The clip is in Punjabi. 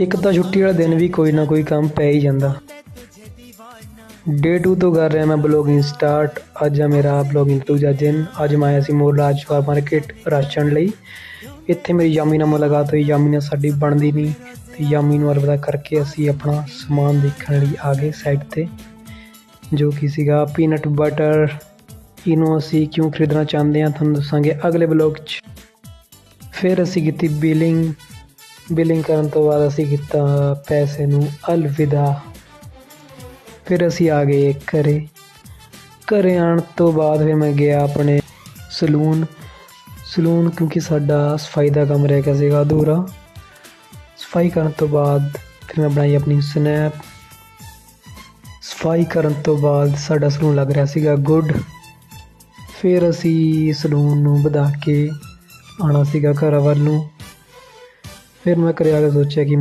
ਇੱਕ ਤਾਂ ਛੁੱਟੀ ਵਾਲਾ ਦਿਨ ਵੀ ਕੋਈ ਨਾ ਕੋਈ ਕੰਮ ਪੈ ਹੀ ਜਾਂਦਾ। ਡੇ 2 ਤੋਂ ਕਰ ਰਿਹਾ ਮੈਂ ਬਲੌਗਿੰਗ ਸਟਾਰਟ ਅੱਜ ਆ ਮੇਰਾ ਬਲੌਗਿੰਗ ਦੂਜਾ ਦਿਨ। ਅੱਜ ਮੈਂ ਆਇਆ ਸੀ ਮੋਰ ਰਾਜ ਮਾਰਕੀਟ ਰਾਸ਼ਨ ਲਈ। ਇੱਥੇ ਮੇਰੀ ਯਾਮੀ ਨਾਲ ਮੁਲਾਕਾਤ ਹੋਈ। ਯਾਮੀ ਨਾਲ ਸਾਡੀ ਬਣਦੀ ਨਹੀਂ। ਤੇ ਯਾਮੀ ਨੂੰ ਅਲਵਿਦਾ ਕਰਕੇ ਅਸੀਂ ਆਪਣਾ ਸਮਾਨ ਦੇਖਣ ਲਈ ਆ ਗਏ ਸਾਈਡ ਤੇ, ਜੋ ਕਿ ਸੀਗਾ ਪੀਨਟ ਬਟਰ ਇਹਨੂੰ ਅਸੀਂ ਕਿਉਂ ਖਰੀਦਣਾ ਚਾਹੁੰਦੇ ਹਾਂ, ਤੁਹਾਨੂੰ ਦੱਸਾਂਗੇ ਅਗਲੇ ਬਲੌਗ 'ਚ। ਫਿਰ ਅਸੀਂ ਕੀਤੀ ਬੀਲਿੰਗ ਬਿਲਿੰਗ ਕਰਨ ਤੋਂ ਬਾਅਦ ਅਸੀਂ ਕੀਤਾ ਪੈਸੇ ਨੂੰ ਅਲਵਿਦਾ। ਫਿਰ ਅਸੀਂ ਆ ਗਏ ਘਰ। ਘਰ ਆਉਣ ਤੋਂ ਬਾਅਦ ਫਿਰ ਮੈਂ ਗਿਆ ਆਪਣੇ ਸਲੂਨ। ਸਲੂਨ ਕਿਉਂਕਿ ਸਾਡਾ ਸਫ਼ਾਈ ਦਾ ਕੰਮ ਰਹਿ ਗਿਆ ਸੀਗਾ ਅਧੂਰਾ। ਸਫ਼ਾਈ ਕਰਨ ਤੋਂ ਬਾਅਦ ਫਿਰ ਮੈਂ ਬਣਾਈ ਆਪਣੀ ਸਨੈਪ। ਸਫ਼ਾਈ ਕਰਨ ਤੋਂ ਬਾਅਦ ਸਾਡਾ ਸਲੂਨ ਲੱਗ ਰਿਹਾ ਸੀਗਾ ਗੁੱਡ। ਫਿਰ ਅਸੀਂ ਸਲੂਨ ਨੂੰ ਵਧਾ ਕੇ ਆਉਣਾ ਸੀਗਾ ਘਰ ਵੱਲ ਨੂੰ। ਫਿਰ ਮੈਂ ਘਰੇ ਆ ਸੋਚਿਆ ਕਿ